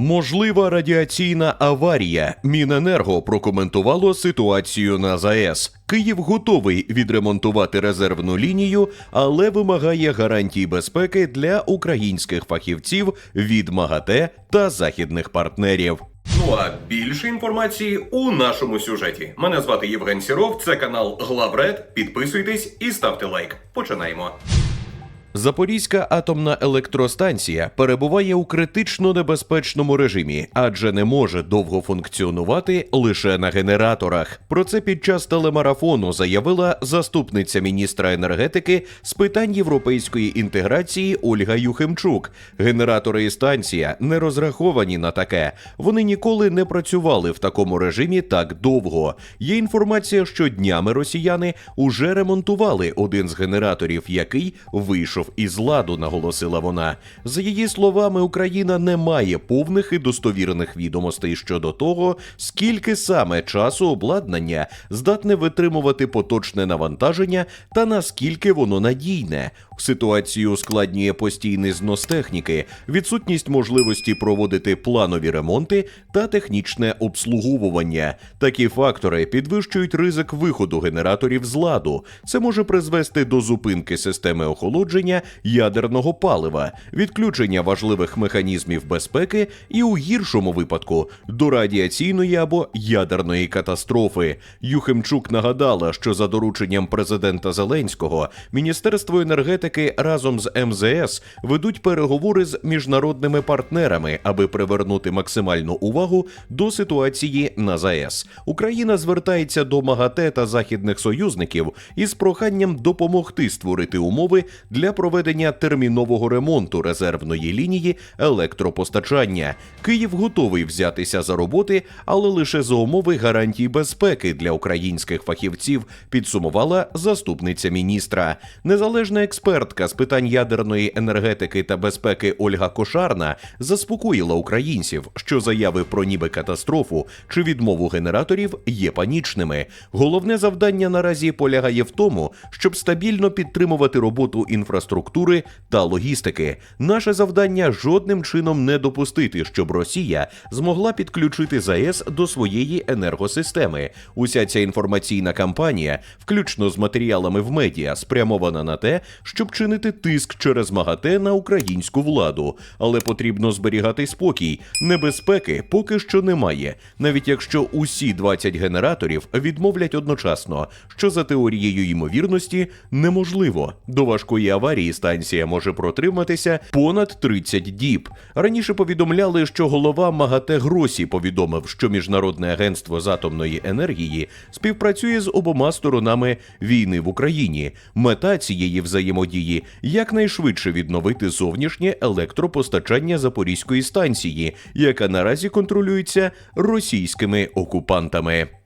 Можлива радіаційна аварія. Міненерго прокоментувало ситуацію на ЗАЕС. Київ готовий відремонтувати резервну лінію, але вимагає гарантій безпеки для українських фахівців від МАГАТЕ та західних партнерів. Ну а більше інформації у нашому сюжеті. Мене звати Євген Сіров, це канал Главред. Підписуйтесь і ставте лайк. Починаємо. Запорізька атомна електростанція перебуває у критично небезпечному режимі, адже не може довго функціонувати лише на генераторах. Про це під час телемарафону заявила заступниця міністра енергетики з питань європейської інтеграції Ольга Юхимчук. Генератори і станція не розраховані на таке. Вони ніколи не працювали в такому режимі так довго. Є інформація, що днями росіяни уже ремонтували один з генераторів, який вийшов із ладу, наголосила вона. За її словами, Україна не має повних і достовірних відомостей щодо того, скільки саме часу обладнання здатне витримувати поточне навантаження та наскільки воно надійне. Ситуацію ускладнює постійний знос техніки, відсутність можливості проводити планові ремонти та технічне обслуговування. Такі фактори підвищують ризик виходу генераторів з ладу. Це може призвести до зупинки системи охолодження ядерного палива, відключення важливих механізмів безпеки і у гіршому випадку до радіаційної або ядерної катастрофи. Юхимчук нагадала, що за дорученням президента Зеленського Міністерство енергетики разом з МЗС ведуть переговори з міжнародними партнерами, аби привернути максимальну увагу до ситуації на ЗАЕС. Україна звертається до МАГАТЕ та західних союзників із проханням допомогти створити умови для проведення термінового ремонту резервної лінії електропостачання. Київ готовий взятися за роботи, але лише за умови гарантій безпеки для українських фахівців, підсумувала заступниця міністра. Незалежна експертка з питань ядерної енергетики та безпеки Ольга Кошарна заспокоїла українців, що заяви про ніби катастрофу чи відмову генераторів є панічними. Головне завдання наразі полягає в тому, щоб стабільно підтримувати роботу інфраструктури та логістики. Наше завдання жодним чином не допустити, щоб Росія змогла підключити ЗАЕС до своєї енергосистеми. Уся ця інформаційна кампанія, включно з матеріалами в медіа, спрямована на те, щоб чинити тиск через МАГАТЕ на українську владу. Але потрібно зберігати спокій. Небезпеки поки що немає, навіть якщо усі 20 генераторів відмовлять одночасно, що за теорією ймовірності неможливо. До важкої аварії станція може протриматися понад 30 діб. Раніше повідомляли, що голова МАГАТЕ Гросі повідомив, що міжнародне агентство з атомної енергії співпрацює з обома сторонами війни в Україні. Мета цієї взаємодії якнайшвидше відновити зовнішнє електропостачання Запорізької станції, яка наразі контролюється російськими окупантами.